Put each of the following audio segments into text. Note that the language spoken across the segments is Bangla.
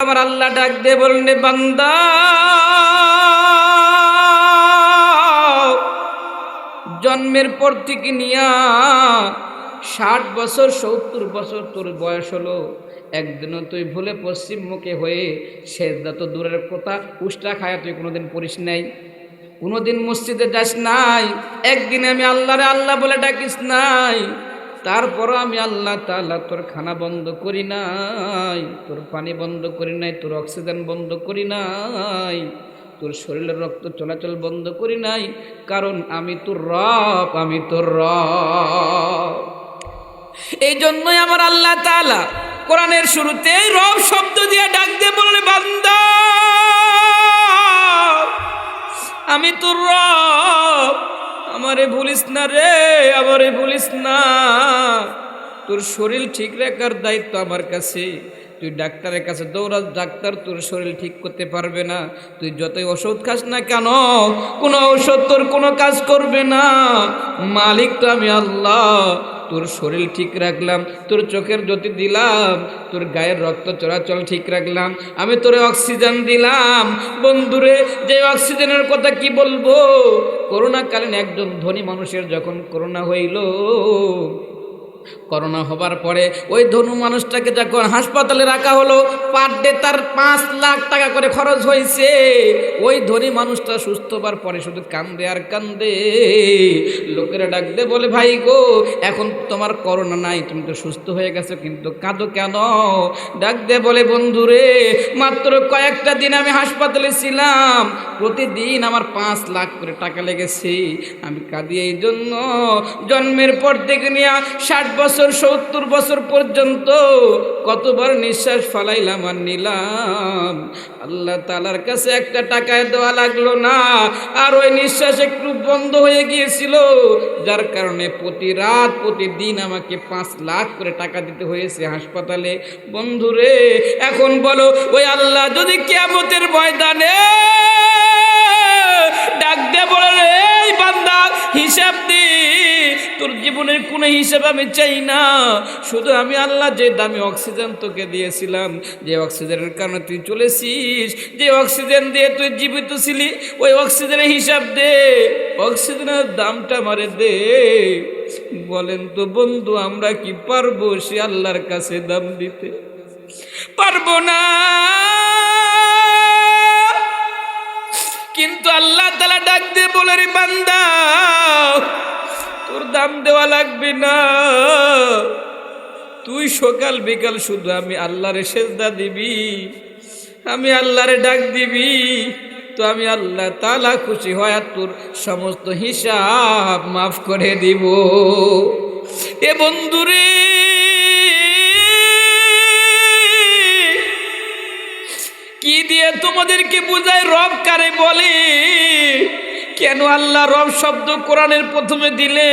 আমার আল্লাহ ডাক দিয়ে বললে বান্দা, জন্মের পর থেকে নিয়া ষাট বছর, সত্তর বছর তোর বয়স হলো। একদিনও তুই ভুলে পশ্চিম মুখে হয়ে সেজদা তো দূরের কথা, উষ্টা খায়া তুই কোনোদিন পড়িস নাই। কোনোদিন মসজিদে যাস নাই। একদিন আমি আল্লাহরে আল্লাহ বলে ডাকিস নাই। তারপরও আমি আল্লাহ তাআলা তোর খানা বন্ধ করি নাই, তোর পানি বন্ধ করি নাই, তোর অক্সিজেন বন্ধ করি নাই, তোর শরীরের রক্ত চলাচল বন্ধ করি নাই, কারণ আমি তোর রব, আমি তোর রব। এই জন্যই আমার আল্লাহ তাআলা কোরআনের শুরুতেই রব শব্দ দিয়ে ডাক দিয়ে বললে বান্দা, আমি তোর রব আমারে ভুলিস না রে, আমারে ভুলিস না। তোর শরীর ঠিক রাখার দায়িত্ব আমার কাছে। তুই ডাক্তারের কাছে দৌড়াস, ডাক্তার তোর শরীর ঠিক করতে পারবে না। তুই যতই ওষুধ খাস না কেন, কোনো ওষুধ তোর কোনো কাজ করবে না। মালিক তো আমি আল্লাহ। তোর শরীর ঠিক রাখলাম, তোর চোখের জ্যোতি দিলাম, তোর গায়ের রক্ত চলাচল ঠিক রাখলাম, আমি তোরে অক্সিজেন দিলাম। বন্ধুরে, যে অক্সিজেনের কথা কি বলব? করোনাকালীন একজন ধনী মানুষের যখন করোনা হইল করোনা হবার পরে ওই ধনু মানুষটাকে যখন হাসপাতালে রাখা হলো, পার ডে তার পাঁচ লাখ টাকা করে খরচ হয়েছে। ওই ধনী মানুষটা সুস্থ হবার পরে শুধু কান্দে আর কান্দে। লোকেরা ডাক দে বলে, ভাই গো, এখন তোমার করোনা নাই, তুমি তো সুস্থ হয়ে গেছো, কিন্তু কাঁদো কেন? ডাক দে বলে, বন্ধুরে, মাত্র কয়েকটা দিন আমি হাসপাতালে ছিলাম। প্রতিদিন আমার পাঁচ লাখ করে টাকা লেগেছে। আমি কাঁদি এই জন্য। জন্মের পর থেকে নিয়ে ষাট বছর, সত্তর বছর পর্যন্ত কতবার নিঃশ্বাস ফালাইলাম আর নিলাম। আল্লাহ তালার কাছে একটা টাকায় দেওয়া লাগল না। আর ওই নিঃশ্বাস একটু বন্ধ হয়ে গিয়েছিল, যার কারণে প্রতি রাত, প্রতিদিন আমাকে পাঁচ লাখ করে টাকা দিতে হয়েছে হাসপাতালে। বন্ধুরে, এখন বলো, ওই আল্লাহ যদি কেমতের ময়দানে ডাক দে বলে, এই বান্দা, হিসাব দি তোর জীবনের কোনো হিসাব আমি চাই না। শুধু আমি আল্লাহ যে দামি অক্সিজেন তোকে দিয়েছিলাম, যে অক্সিজেনের কারণে তুই চলেছিস, যে অক্সিজেন দিয়ে তুই জীবিত ছিলি, ওই অক্সিজেনের হিসাব দে, অক্সিজেনের দামটা মারে দে। বলেন তো বন্ধু, আমরা কি পারব সে আল্লাহর কাছে দাম দিতে? পারব না। কিন্তু আল্লাহ তালা ডাক দিয়ে বলে, রে বান্দা তোর দাম দেওয়া লাগবে না। তুই সকাল বিকাল শুধু আমি আল্লাহরে সেজদা দিবি, আমি আল্লাহরে ডাক দিবি, তো আমি আল্লাহ তালা খুশি হয় তোর সমস্ত হিসাব মাফ করে দিব। এ বন্ধুরে, কি দিয়ে তোমাদেরকে বুঝায়? রব কারে বলে কেন আল্লাহ রব শব্দ কোরআনের প্রথমে দিলে?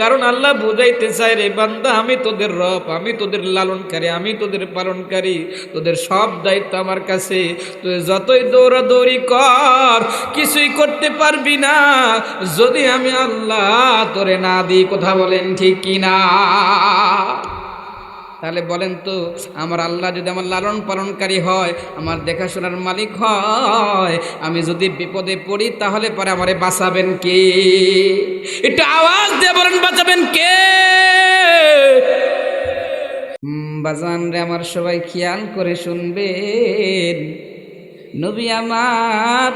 কারণ আল্লাহ বুঝাইতে চায় রে, বান্দা, আমি তোদের রব, আমি তোদের লালনকারী, আমি তোদের পালনকারী, তোদের সব দায়িত্ব আমার কাছে। তুই যতই দৌড়াদৌড়ি কর, কিছুই করতে পারবি না। যদি আমি আল্লাহ তোরে না দিই, কথা বলেন ঠিক কিনা? তাহলে বলেন তো, আমার আল্লাহ যদি আমার লালন পালনকারী হয়, আমার দেখাশোনার মালিক হয়, আমি যদি বিপদে পড়ি তাহলে পরে আমারে বাঁচাবেন কে? একটু আওয়াজ দিয়ে বলেন, বাঁচাবেন কে? বাজান রে, আমার সবাই খেয়াল করে শুনবেন। নবী আমার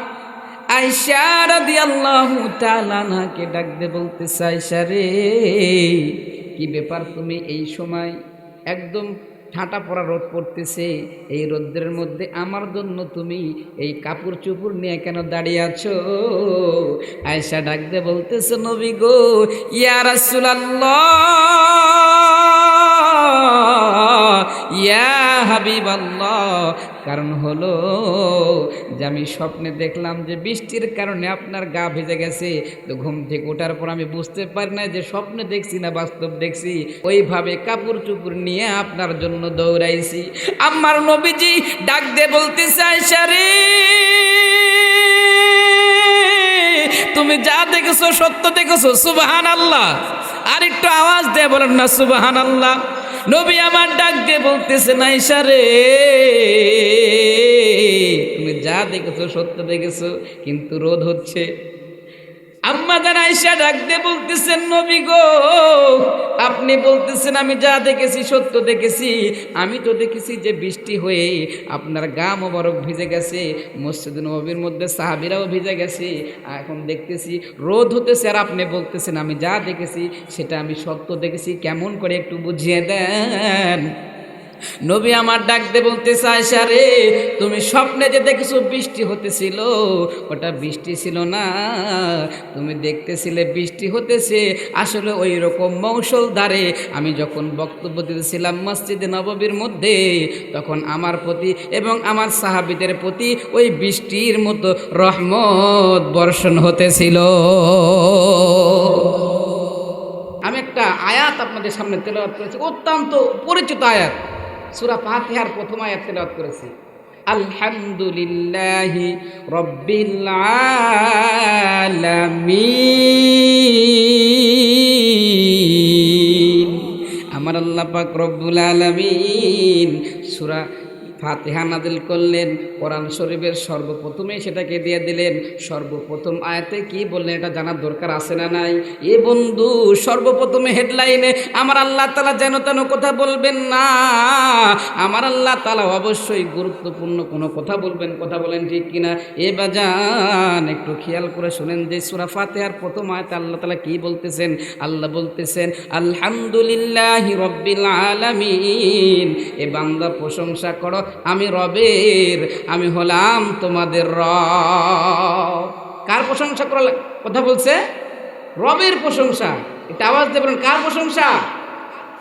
আয়সা রাদিয়াল্লাহু তাআলা নাকে ডাক দে বলতেছে আয়সা রে, কি ব্যাপার তুমি এই সময় একদম ঠাঁটা পড়া রোদ পড়তেছে, এই রোদ্রের মধ্যে আমার জন্য তুমি এই কাপড় চুপুর নিয়ে কেন দাঁড়িয়ে আছো? আয়সা ডাকতে বলতেছে, নবী গো ইয়ার রাসূলুল্লাহ, ইয়া হাবিব কারণ হলো যে আমি স্বপ্নে দেখলাম যে বৃষ্টির কারণে আপনার গা ভেজে গেছে। তো ঘুম থেকে ওঠার পর আমি বুঝতে পারি না যে স্বপ্নে দেখছি না, বাস্তব দেখছি। ওইভাবে কাপড় চুপুর নিয়ে আপনার জন্য দৌড়াইছি। আমার নবীজি ডাক দিয়ে বলতে চাই সারে তুমি যা দেখেছ, সত্য দেখেছ সুবাহান আল্লাহ আর একটু আওয়াজ দেয় বলেন না সুবাহান আল্লাহ নবী আমার ডাক দিয়ে বলতেছে নাই সারে তুমি যা দেখেছ সত্য দেখেছ, কিন্তু রোধ হচ্ছে। আম্মা জান আয়সা ডাক দিয়ে বলতেছেন, নবী গো, আপনি বলতেছেন, আমি যা দেখেছি, সত্য দেখেছি। আমি তো দেখেছি যে বৃষ্টি হয়ে আপনার গা মোবারক ভিজে গেছে, মসজিদ নবীর মধ্যে সাহাবিরাও ভিজে গেছে। এখন দেখতেছি, রোদ হতেছে আর আপনি বলতেছেন, আমি যা দেখেছি, সেটা আমি সত্য দেখেছি। কেমন করে একটু বুঝিয়ে দেন? নবী আমার ডাক বলতে আয়সা রে, তুমি স্বপ্নে যে দেখেছ বৃষ্টি হতেছিল, ওটা বৃষ্টি ছিল না। তুমি দেখতেছিলে বৃষ্টি হতেছে, আসলে ওই রকম মৌসল ধারে আমি যখন বক্তব্য দিতেছিলাম মসজিদে নববীর মধ্যে, তখন আমার প্রতি এবং আমার সাহাবিদের প্রতি ওই বৃষ্টির মতো রহমত বর্ষণ হতেছিল। আমি একটা আয়াত আপনাদের সামনে তেলাওয়াত করেছি, অত্যন্ত পরিচিত আয়াত। সূরা ফাতিহার প্রথম আয়াত তেলাওয়াত করেছি। আলহামদুলিল্লাহি রব্বিল আলামিন। আমার আল্লাহ পাক রব্বুল আলামিন সুরা ফাতিহা নাদিল করলেন। কোরআন শরীফের সর্বপ্রথমেই সেটাকে দিয়ে দিলেন। সর্বপ্রথম আয়াতে কি বললেন এটা জানার দরকার আছে না নাই? এ বন্ধু, সর্বপ্রথমে হেডলাইনে, আমার আল্লাহ তালা যেন তেন কথা বলবেন না। আমার আল্লাহ তালা অবশ্যই গুরুত্বপূর্ণ কোনো কথা বলবেন, কথা বলেন ঠিক কিনা? এ বাজান, একটু খেয়াল করে শুনেন যে সুরা ফাতেহার প্রথম আয়াতে আল্লাহ তালা কি বলতেছেন? আল্লাহ বলতেছেন, আলহামদুলিল্লাহ রব্বিল আলামিন। এ বান্দা প্রশংসা করো, আমি রবের আমি হলাম তোমাদের রব। কার প্রশংসা করা কথা বলছে? রবের প্রশংসা। এটা আওয়াজ দেবেন কার প্রশংসা?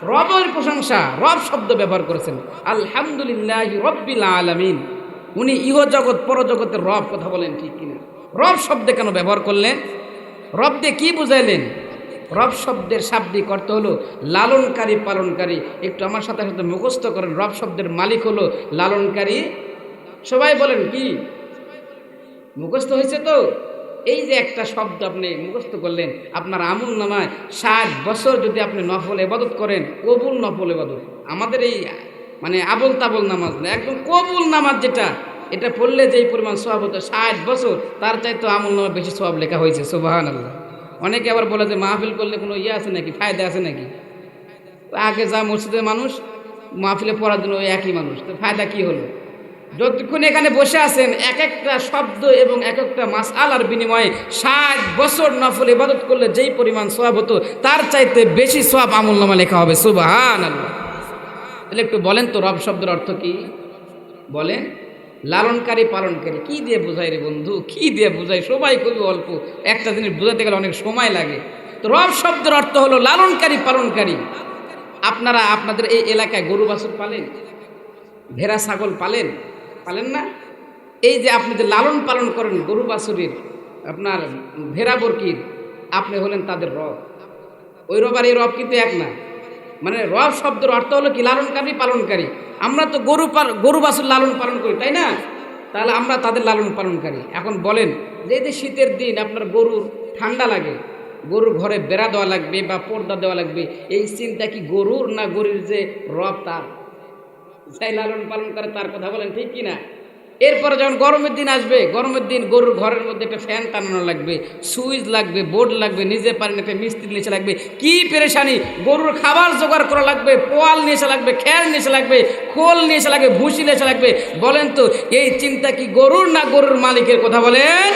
রবের প্রশংসা। রব শব্দ ব্যবহার করেছেন। আলহামদুলিল্লাহ রব্বিল আলামিন। উনি ইহ জগৎ পরজগতের রব কথা বলেন, ঠিক কিনা? রব শব্দে কেন ব্যবহার করলেন? রব দিয়ে কী বুঝাইলেন? রব শব্দের শাব্দিক অর্থ হলো লালনকারী, পালনকারী। একটু আমার সাথে সাথে মুখস্থ করেন। রব শব্দের মালিক হলো লালনকারী সবাই বলেন কি? মুখস্থ হয়েছে তো? এই যে একটা শব্দ আপনি মুখস্থ করলেন, আপনার আমুল নামায় ষাট বছর যদি আপনি নফল এবাদত করেন, কবুল নফল এবাদত আমাদের এই মানে আবল তাবল নামাজ না, একদম কবুল নামাজ যেটা, এটা পড়লে যেই পরিমাণ সব হতো, ষাট বছর, তার চাইতে আমুল নামা বেশি সব লেখা হয়েছে সুবাহান আল্লাহ অনেকে আবার বলে যে মাহফিল করলে কোনো ইয়ে আছে নাকি, ফায়দা আছে নাকি? আগে যা মসজিদের মানুষ, মাহফিলে পড়ার জন্য ওই একই মানুষ, তো ফায়দা কী হলো? যতক্ষণ এখানে বসে আছেন, এক একটা শব্দ এবং এক একটা মাস আলার বিনিময়ে ষাট বছর নফল ইবাদত করলে যেই পরিমাণ সব হতো, তার চাইতে বেশি সব আমল নামা লেখা হবে। সুবাহান আল্লাহ তাহলে একটু বলেন তো, রব শব্দের অর্থ কি? বলেন, লালনকারী পালনকারী, কি দিয়ে বোঝাই রে বন্ধু? কি দিয়ে বোঝাই? সবাই খুবই অল্প। একটা জিনিস বোঝাতে গেলে অনেক সময় লাগে। তো রব শব্দের অর্থ হলো লালনকারী পালনকারী। আপনারা আপনাদের এই এলাকায় গরু বাছুর পালেন? ভেড়া, ছাগল পালেন? পালেন না। এই যে আপনি যে লালন পালন করেন গরু বাছুরির আপনার ভেড়া বরকির, আপনি হলেন তাদের রব। ওই রব আর এই রব কিন্তু এক না। মানে রব শব্দের অর্থ হলো কি? লালনকারী, পালনকারী। আমরা তো গরু গরু বাছুর লালন পালন করি, তাই না? তাহলে আমরা তাদের লালন পালনকারী। এখন বলেন, যে যে শীতের দিন আপনার গরুর ঠান্ডা লাগে, গরুর ঘরে বেড়া দেওয়া লাগবে বা পর্দা দেওয়া লাগবে, এই চিন্তা কি গরুর না গরুর যে রব তার? যাই লালন পালন করে, তার কথা বলেন, ঠিক কি না এরপরে যখন গরমের দিন আসবে, গরমের দিন গরুর ঘরের মধ্যে একটা ফ্যান টানানো লাগবে, সুইচ লাগবে, বোর্ড লাগবে, নিজে পারেন একটা মিস্ত্রি নিচে লাগবে, কি পেরেশানি? গরুর খাবার জোগাড় করা লাগবে, পোয়াল নিয়ে এসে লাগবে খ্যাল নিয়ে এসে লাগবে, খোল নিয়ে এসে লাগবে, ভুসি নিয়ে এসে লাগবে। বলেন তো, এই চিন্তা কি গরুর না গরুর মালিকের কথা বলেন?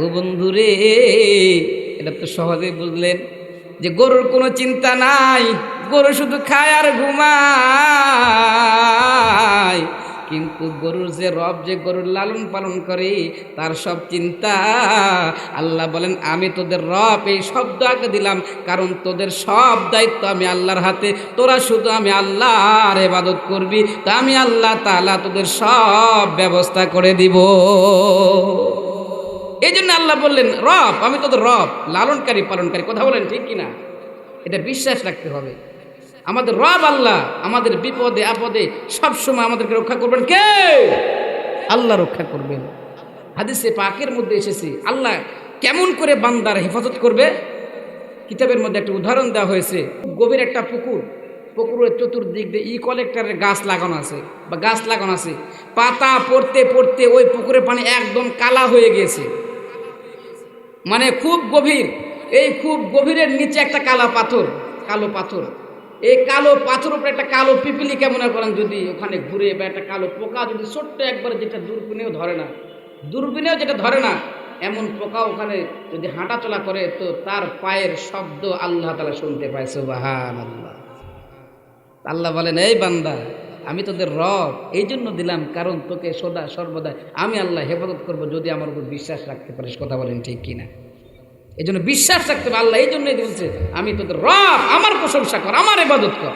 ও বন্ধুরে, এটা তো সহজেই বুঝলেন যে গরুর কোনো চিন্তা নাই। গরু শুধু খায় আর ঘুমায়। কিন্তু গরুর যে রব, যে গরুর লালন পালন করে, তার সব চিন্তা। আল্লাহ বলেন, আমি তোদের রব এই শব্দ আগে দিলাম, কারণ তোদের সব দায়িত্ব আমি আল্লাহর হাতে। তোরা শুধু আমি আল্লাহর এবাদত করবি, তা আমি আল্লাহ তালা তোদের সব ব্যবস্থা করে দিব। এই জন্য আল্লাহ বললেন, রব, আমি তোদের রব, লালনকারী, পালনকারী, কথা বলেন ঠিক কিনা? এটা বিশ্বাস রাখতে হবে। আমাদের রব আল্লাহ আমাদের বিপদে, আপদে সবসময় আমাদেরকে রক্ষা করবেন কে? আল্লাহ রক্ষা করবেন। হাদিসে পাকের মধ্যে এসেছে, আল্লাহ কেমন করে বান্দার হেফাজত করবে? কিতাবের মধ্যে একটা উদাহরণ দেওয়া হয়েছে গভীর একটা পুকুর, পুকুরের চতুর্দিক দিয়ে ই কলেক্টরের গাছ লাগানো আছে, বা গাছ লাগানো আছে। পাতা পড়তে পড়তে ওই পুকুরের পানি একদম কালা হয়ে গিয়েছে। মানে খুব গভীর, এই খুব গভীরের নিচে একটা কালা পাথর, কালো পাথর। এই কালো পাথর উপরে একটা কালো পিপিলিকা মনে করেন যদি ওখানে ঘুরে বা একটা কালো পোকা যদি ছোট্ট একবার যেটা দূরবীনেও ধরে না, দূরবীনেও যেটা ধরে না, এমন পোকা ওখানে যদি হাঁটাচলা করে তো তার পায়ের শব্দ আল্লাহ তালা শুনতে পায় সুবাহান আল্লাহ আল্লাহ বলেন, এই বান্দা, আমি তোদের রব এই জন্য দিলাম কারণ তোকে সদা সর্বদা আমি আল্লাহ হেফাজত করব যদি আমার উপর বিশ্বাস রাখতে পারিস। কথা বলেন ঠিক কিনা? এই জন্য বিশ্বাস রাখতে হবে, আল্লাহ এই জন্যই বলছে, আমি তোদের রব, আমার প্রশংসা কর, আমার এবাদত কর।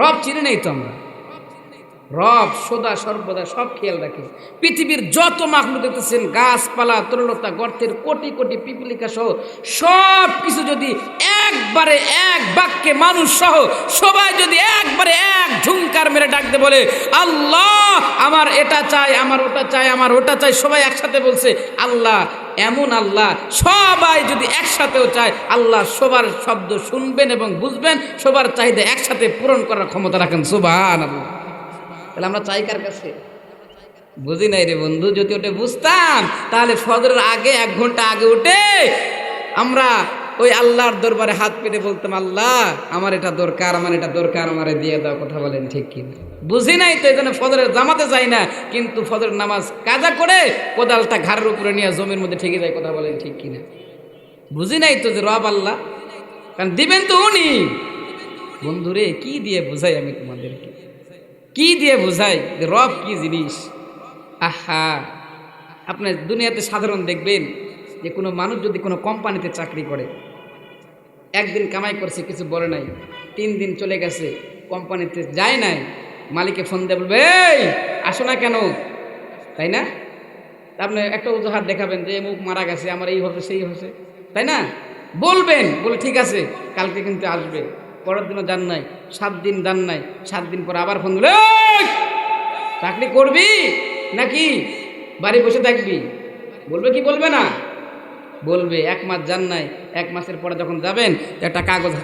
রব চিনে নেই তো আমরা। রব সদা, সর্বদা সব খেয়াল রাখে। পৃথিবীর যত মাখলুক দেখতেছেন, গাছপালা তরলতা গর্তের কোটি কোটি পিপলিকা সহ সব কিছু যদি একবারে এক বাক্যে মানুষ সহ সবাই যদি একবারে এক ঝুমকার মেরে ডাকতে বলে, আল্লাহ, আমার এটা চাই, আমার ওটা চাই, আমার ওটা চাই, সবাই একসাথে বলছে, আল্লাহ এমন আল্লাহ, সবাই যদি একসাথেও চায়, আল্লাহ সবার শব্দ শুনবেন এবং বুঝবেন, সবার চাহিদা একসাথে পূরণ করার ক্ষমতা রাখেন সুবাহ আল্লাহ তাহলে আমরা চাই কার কাছে? বুঝি নাই রে বন্ধু, যদি ওটা বুঝতাম, তাহলে সদরের আগে, এক ঘণ্টা আগে উঠে আমরা ওই আল্লাহর দরবারে হাত পেতে বলতাম, আল্লাহ, আমার এটা দরকার, আমার এটা দরকার, আমারে দিয়ে দাও। কথা বলেন, ঠিক কি বুঝি নাই তো এখানে ফজরের জামাতে যাই না, কিন্তু ফজরের নামাজ কাজা করে কোদালটা ঘাড়ের উপরে নিয়ে জমির মধ্যে ঠেকে যায়, কথা বলেন, ঠিক কিনা বুঝি নাই তো যে রব আল্লাহ? কারণ দিবেন তো উনি। বন্ধুরে, কি দিয়ে বোঝাই আমি তোমাদেরকে? কি দিয়ে বোঝাই রব কি জিনিস? আহা আপনার দুনিয়াতে সাধারণ দেখবেন যে কোনো মানুষ যদি কোনো কোম্পানিতে চাকরি করে, একদিন কামাই করছে, কিছু বলে নাই, তিন দিন চলে গেছে, কোম্পানিতে যায় নাই, মালিকে ফোন দিয়ে বলবে, এই, আসো না কেন? তাই না? আপনি একটা অজুহাত দেখাবেন যে মুখ মারা গেছে, আমার এই হচ্ছে, সেই হচ্ছে। তাই না? বলবেন, বলে ঠিক আছে, কালকে কিন্তু আসবে। পরের দিনও যান নাই, সাত দিন যান নাই, সাত দিন পর আবার ফোন দিল চাকরি করবি নাকি? বাড়ি বসে থাকবি? বলবে কি বলবে না? বলবে, এক মাস যান নাই, এক মাসের পরে যখন যাবেন, একটা কাগজ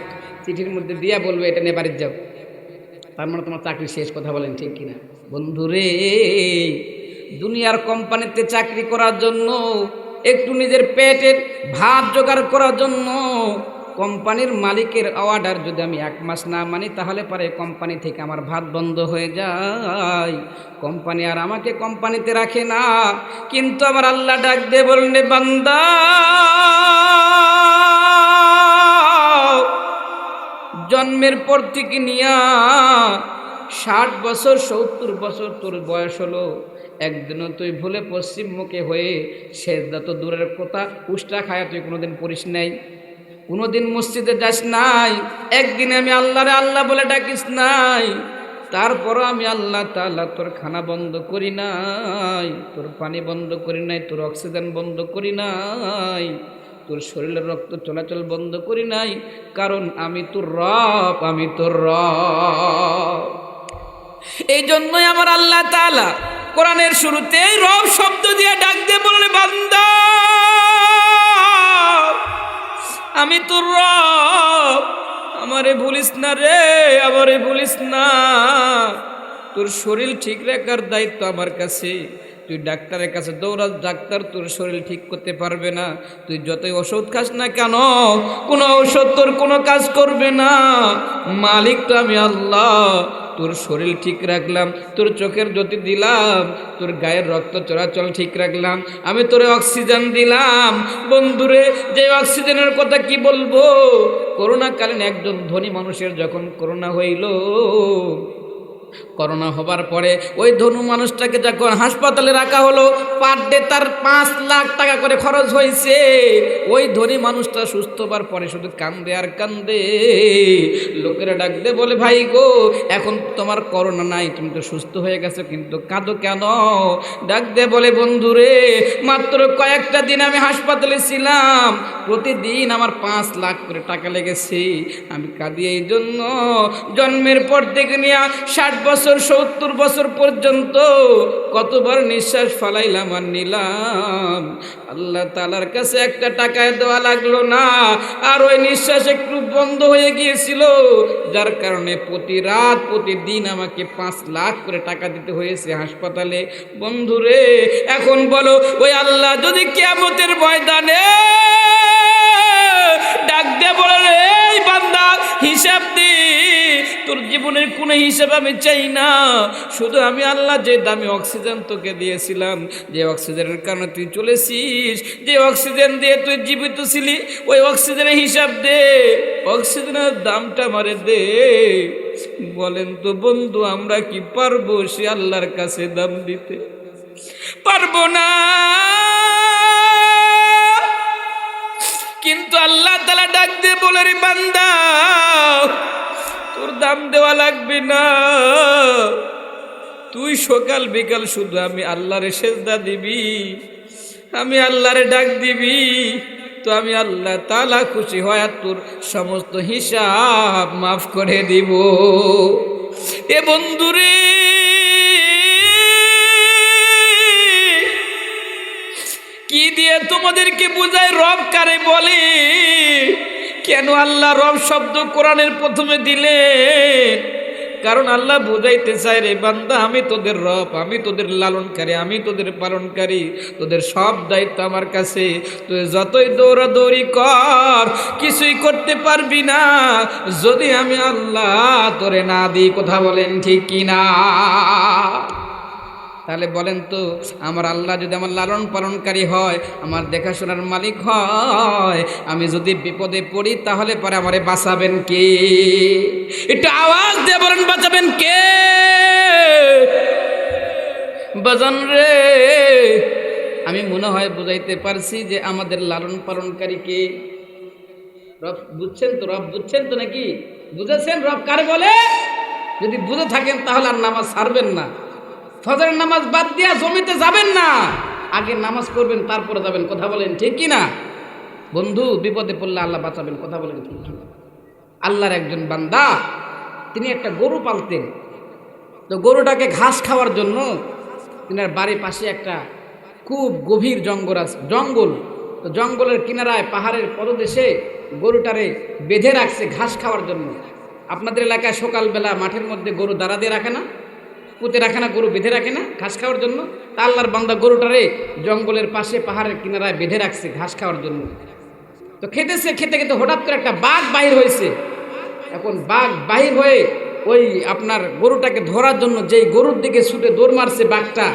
চিঠির মধ্যে দিয়া বলবে, এটা নিয়ে বাড়ির যাও। তার মানে তোমার চাকরি শেষ কথা বলেন, ঠিক কিনা? বন্ধুরে, দুনিয়ার কোম্পানিতে চাকরি করার জন্য, একটু নিজের পেটের ভাত জোগাড় করার জন্য কোম্পানির মালিকের অর্ডার যদি আমি এক মাস না মানি, তাহলে পরে কোম্পানি থেকে আমার ভাত বন্ধ হয়ে যায়। কোম্পানি আর আমাকে কোম্পানিতে রাখে না, কিন্তু আমার আল্লাহ ডাক দিয়ে বললে, বান্দা, জন্মের পর থেকে নিয়া ষাট বছর, সত্তর বছর তোর বয়স হলো। একদিনও তুই ভুলে পশ্চিম মুখে হয়ে সেজদা তো দূরের কথা, উষ্টা খায়া তুই কোনোদিন পড়িস নাই। কোনোদিন মসজিদে যাস নাই, একদিন আমি আল্লাহরে আল্লাহ বলে ডাকিস নাই তারপর আমি আল্লাহ তাআলা তোর খানা বন্ধ করি নাই, তোর পানি বন্ধ করি নাই, তোর অক্সিজেন বন্ধ করি নাই, তোর শরীরের রক্ত চলাচল বন্ধ করি নাই, কারণ আমি তোর রব, আমি তোর রব। এই জন্যই আমার আল্লাহ তালা কোরআনের শুরুতেই রব শব্দ দিয়ে ডাক দিয়ে বললে বান্দা আমি তোর রব। আমারে ভুলিস না রে, আমারে ভুলিস না। তোর শরীর ঠিক রাখার দায়িত্ব আমার কাছে। তুই ডাক্তারের কাছে দৌড়াস ডাক্তার তোর শরীর ঠিক করতে পারবে না। তুই যতই ওষুধ খাস না কেন, কোনো ওষুধ তোর কোনো কাজ করবে না। মালিক তো আমি আল্লাহ। তোর শরীর ঠিক রাখলাম, তোর চোখের জ্যোতি দিলাম, তোর গায়ের রক্ত চলাচল ঠিক রাখলাম, আমি তোরে অক্সিজেন দিলাম। বন্ধুরে, যে অক্সিজেনের কথা কি বলব? করোনাকালীন একজন ধনী মানুষের যখন করোনা হইল করোনা হবার পরে ওই ধনু মানুষটাকে যখন হাসপাতালে রাখা হলো, পার ডে তার পাঁচ লাখ টাকা করে খরচ হয়েছে। ওই ধনী মানুষটা সুস্থ হবার পরে শুধু কান্দে আর কান্দে। লোকেরা ডাক দে বলে, ভাই গো, এখন তোমার করোনা নাই, তুমি তো সুস্থ হয়ে গেছো, কিন্তু কাঁদো কেন? ডাক দে বলে, বন্ধুরে, মাত্র কয়েকটা দিন আমি হাসপাতালে ছিলাম। প্রতিদিন আমার পাঁচ লাখ করে টাকা লেগেছে। আমি কাঁদি এই জন্য। জন্মের পর থেকে নিয়ে, ষাট বছর, সত্তর বছর পর্যন্ত কতবার নিঃশ্বাস ফালাইলাম আর নিলাম। আল্লাহ তালার কাছে একটা টাকায় দেওয়া লাগল না। আর ওই নিঃশ্বাস একটু বন্ধ হয়ে গিয়েছিল, যার কারণে প্রতি রাত, প্রতিদিন আমাকে পাঁচ লাখ করে টাকা দিতে হয়েছে হাসপাতালে। বন্ধুরে, এখন বলো, ওই আল্লাহ যদি কেমতের ময়দানে ডাক বলে বান্দা, হিসাব দি। তোর জীবনের কোনো হিসাব আমি চাই না। শুধু আমি আল্লাহ যে দামি অক্সিজেন তোকে দিয়েছিলাম, যে অক্সিজেনের কারণে তুই চলেছিস, যে অক্সিজেন দিয়ে তুই জীবিত ছিলি, ওই অক্সিজেনের হিসাব দে। অক্সিজেনের দামটা মারে দে। বলেন তো, বন্ধু, আমরা কি পারব সে আল্লাহর কাছে দাম দিতে? পারব না। আল্লাহ তালা ডাক দিয়ে বলে, রে বান্দা, তোর দাম দেওয়া লাগবে না। তুই সকাল বিকাল শুধু আমি আল্লাহরে সেজদা দিবি, আমি আল্লাহরে ডাক দিবি, তো আমি আল্লাহ তালা খুশি হয় তোর সমস্ত হিসাব মাফ করে দিব। এ বন্ধুরে কি দিয়ে তোমাদেরকে বুঝায়? রব কারে বলে? কেন আল্লাহ রব শব্দ কোরআনের প্রথমে দিলে? কারণ আল্লাহ বুঝাইতে চায় রে, বান্দা, আমি তোদের রব, আমি তোদের লালনকারী, আমি তোদের পালনকারী, তোদের সব দায়িত্ব আমার কাছে। তুই যতই দৌড়াদৌড়ি কর, কিছুই করতে পারবি না। যদি আমি আল্লাহ তোরে না দিই, কথা বলেন ঠিক কিনা? তাহলে বলেন তো, আমার আল্লাহ যদি আমার লালন পালনকারী হয়, আমার দেখাশোনার মালিক হয়, আমি যদি বিপদে পড়ি তাহলে পরে আমারে বাঁচাবেন কে? একটু আওয়াজ দিয়ে বলেন, বাঁচাবেন কে? বাজান রে, আমি মনে হয় বুঝাইতে পারছি যে আমাদের লালন পালনকারী কে? রব বুঝছেন তো, রব বুঝছেন তো নাকি? বুঝেছেন রব কারে বলে? যদি বুঝে থাকেন তাহলে আর নামাজ ছাড়বেন না। ফজরের নামাজ বাদ দিয়া জমিতে যাবেন না। আগে নামাজ করবেন তারপরে যাবেন, কথা বলেন, ঠিক কি না বন্ধু, বিপদে পড়লে আল্লাহ বাঁচাবেন, কথা বলেন আল্লাহর একজন বান্দা, তিনি একটা গরু পালতেন। তো গরুটাকে ঘাস খাওয়ার জন্য তিনার বাড়ির পাশে একটা খুব গভীর জঙ্গল আছে, জঙ্গল। তো জঙ্গলের কিনারায়, পাহাড়ের পদদেশে গরুটারে বেঁধে রাখছে ঘাস খাওয়ার জন্য। আপনাদের এলাকায় সকালবেলা মাঠের মধ্যে গরু দাঁড়া দিয়ে রাখে না? পুঁতে রাখে না, গরু বেঁধে রাখে না, ঘাস খাওয়ার জন্য। তা আল্লাহর বান্দা গরুটারে জঙ্গলের পাশে পাহাড়ের কিনারায় বেঁধে রাখছে ঘাস খাওয়ার জন্য। তো খেতেছে, খেতে খেতে হঠাৎ করে একটা বাঘ বাহির হয়েছে। এখন বাঘ বাহির হয়ে ওই আপনার গরুটাকে ধরার জন্য যেই গরুর দিকে ছুটে দৌড় মারছে বাঘটা,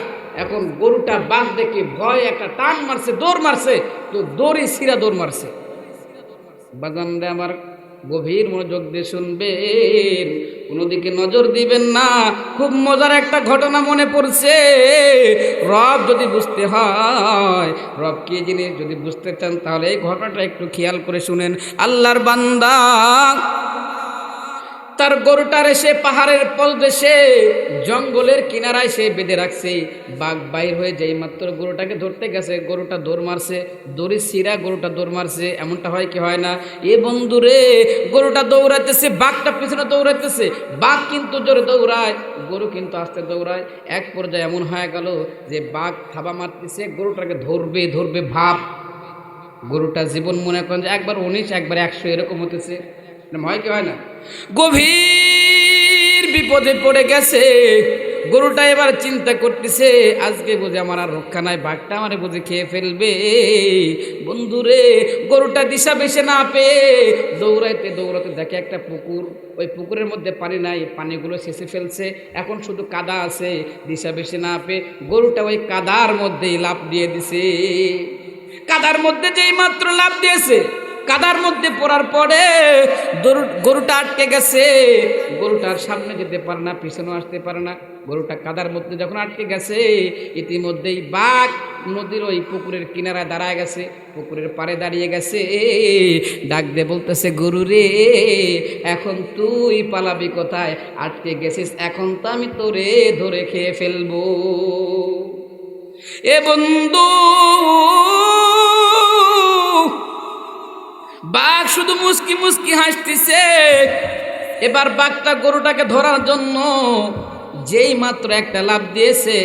এখন গরুটা বাঘ দেখে ভয় একটা টান মারছে, দৌড় মারছে। তো দৌড়ে সিরা দৌড় মারছে। বাগান রে আমার গভীর মনোযোগ দিয়ে শুনবেন। কোনোদিকে নজর দিবেন না। খুব মজার একটা ঘটনা মনে পড়ছে। রব যদি বুঝতে হয়, রব কি জিনিস যদি বুঝতে চান, তাহলে এই ঘটনাটা একটু খেয়াল করে শুনেন। আল্লাহর বান্দা তার গরুটারে সে পাহাড়ের পলদেশে জঙ্গলের কিনারায় সে বেঁধে রাখছে। বাঘ বাইর হয়ে যেই মাত্র গরুটাকে ধরতে গেছে, গরুটা দৌড় মারছে দড়ি সিরা গরুটা দৌড় মারছে, এমনটা হয় কি হয় না? এ বন্ধুরে, গরুটা দৌড়াইতেছে, বাঘটা পিছনে দৌড়াইতেছে। বাঘ কিন্তু জোরে দৌড়ায়, গরু কিন্তু আস্তে দৌড়ায়। এক পর্যায়ে এমন হয়ে গেল যে বাঘ থাবা মারতেছে, গরুটাকে ধরবে ধরবে ভাব। গরুটা জীবন মনে করেন যে একবার উনিশ, একবার একশো এরকম হতেছে হয় কি হয় না? গভীর বিপদে পড়ে গেছে। গরুটা এবার চিন্তা করতেছে, আজকে বুঝে আমার আর রক্ষা নাই, বাঘটা আমারে বুঝে খেয়ে ফেলবে। বন্ধুরে, গরুটা দিশা বেছে না পেয়ে দৌড়াইতে দৌড়াতে দেখে একটা পুকুর, ওই পুকুরের মধ্যে পানি নাই, পানিগুলো শেষে ফেলছে। এখন শুধু কাদা আছে, দিশা বেছে না পেয়ে গরুটা ওই কাদার মধ্যেই লাভ দিয়ে দিছে। কাদার মধ্যে যেই মাত্র লাভ দিয়েছে কাদার মধ্যে পড়ার পরে গরু- গরুটা আটকে গেছে। গরুটার সামনে যেতে পারে না পিছনে আসতে পারে না। গরুটা কাদার মধ্যে যখন আটকে গেছে, ইতিমধ্যেই বাঘ নদীর ওই পুকুরের কিনারায় দাঁড়ায় গেছে, পুকুরের পাড়ে দাঁড়িয়ে গেছে। ডাক দিয়ে বলতেছে, গরু রে, এখন তুই পালাবি কোথায়? আটকে গেছিস, এখন তো আমি তোরে ধরে খেয়ে ফেলব। এ বন্ধু বাঘ শুধু মুসকি মুস্কি হাসতেছে। এবার বাঘটা গরুটাকে ধরার জন্য যেই মাত্র একটা লাভ দিয়েছে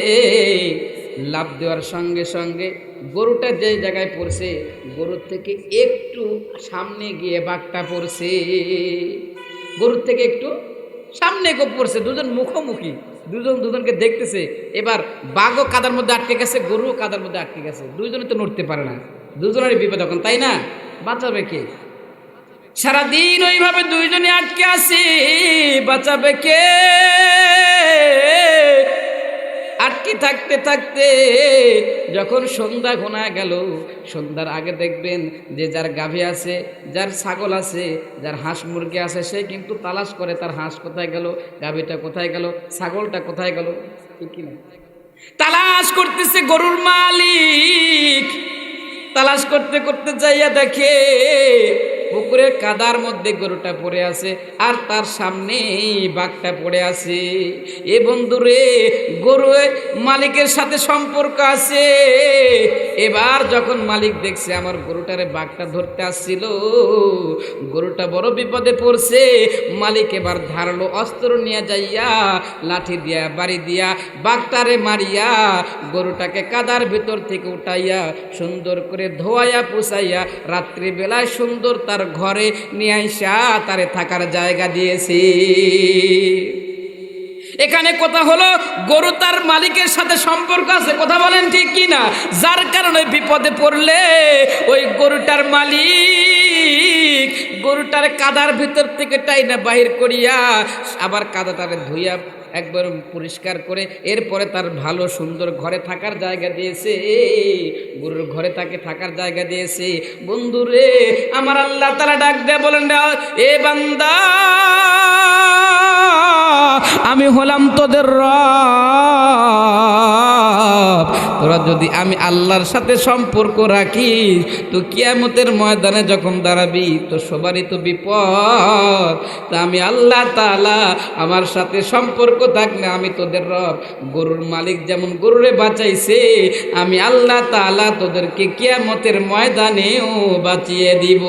লাভ দেওয়ার সঙ্গে সঙ্গে গরুটা যে জায়গায় পড়ছে, গরুর থেকে একটু সামনে গিয়ে বাঘটা পড়ছে। গরুর থেকে একটু সামনে গো পড়ছে, দুজন মুখোমুখি, দুজন দুজনকে দেখতেছে। এবার বাঘও কাদার মধ্যে আটকে গেছে, গরুও কাদার মধ্যে আটকে গেছে। দুজনে তো নড়তে পারে না, দুজনেরই বিপদ এখন, তাই না? বাঁচাবে কে? সারাদিন ওইভাবে দুইজনে আটকে আছি, বাঁচাবে কে? আটকে থাকতে থাকতে যখন সন্ধ্যা ঘোনা গেল, সন্ধ্যার আগে দেখবেন যে যার গাভী আছে, যার ছাগল আছে, যার হাঁস মুরগি আছে, সে কিন্তু তালাশ করে তার হাঁস কোথায় গেল, গাভীটা কোথায় গেল, ছাগলটা কোথায় গেল। ঠিক কিনা তালাশ করতেছে গরুর মালিক। তালাশ করতে করতে যাইয়া দেখে পুকুরের কাদার মধ্যে গরুটা পড়ে আছে আর তার সামনে বাঘটা পড়ে আছে। এ বন্ধুরে, গরু মালিকের সাথে সম্পর্ক আছে। এবার যখন মালিক দেখছে আমার গরুটারে বাঘটা ধরতে আসছিল, গরুটা বড় বিপদে পড়ছে। মালিক এবার ধারালো অস্ত্র নিয়ে যাইয়া, লাঠি দিয়া, বাড়ি দিয়া বাঘটারে মারিয়া, গরুটাকে কাদার ভিতর থেকে উঠাইয়া সুন্দর করে ধোয়াইয়া, পুষাইয়া, রাত্রিবেলায় সুন্দর তার ঘরে নিয়ে আইসা তারে থাকার জায়গা দিয়েছে। এখানে কথা হলো, গরু তার মালিকের সাথে সম্পর্ক আছে, কথা বলেন ঠিক কি না যার কারণে বিপদে পড়লে ওই গরুটার মালিক গরুটার কাদার ভিতর থেকে টাইনা বাহির করিয়া আবার কাদাটারে ধুইয়া একবার পরিষ্কার করে, এরপরে তার ভালো সুন্দর ঘরে থাকার জায়গা দিয়েছে। গরুর ঘরে তাকে থাকার জায়গা দিয়েছে। বন্ধুরে, আমার আল্লাহ তারা ডাক দেয় বলেন, এ বান্দা আমি হলাম তোদের রব। তোরা যদি আমি আল্লাহর সাথে সম্পর্ক রাখি তো কিয়ামতের ময়দানে যখন দাঁড়াবি, তো সবারই তো বিপদ। তা আমি আল্লাহ তালা আমার সাথে সম্পর্ক থাকলে আমি তোদের রব। গরুর মালিক যেমন গরুরে বাঁচাইছে, আমি আল্লাহ তালা তোদেরকে কিয়ামতের ময়দানেও বাঁচিয়ে দিব।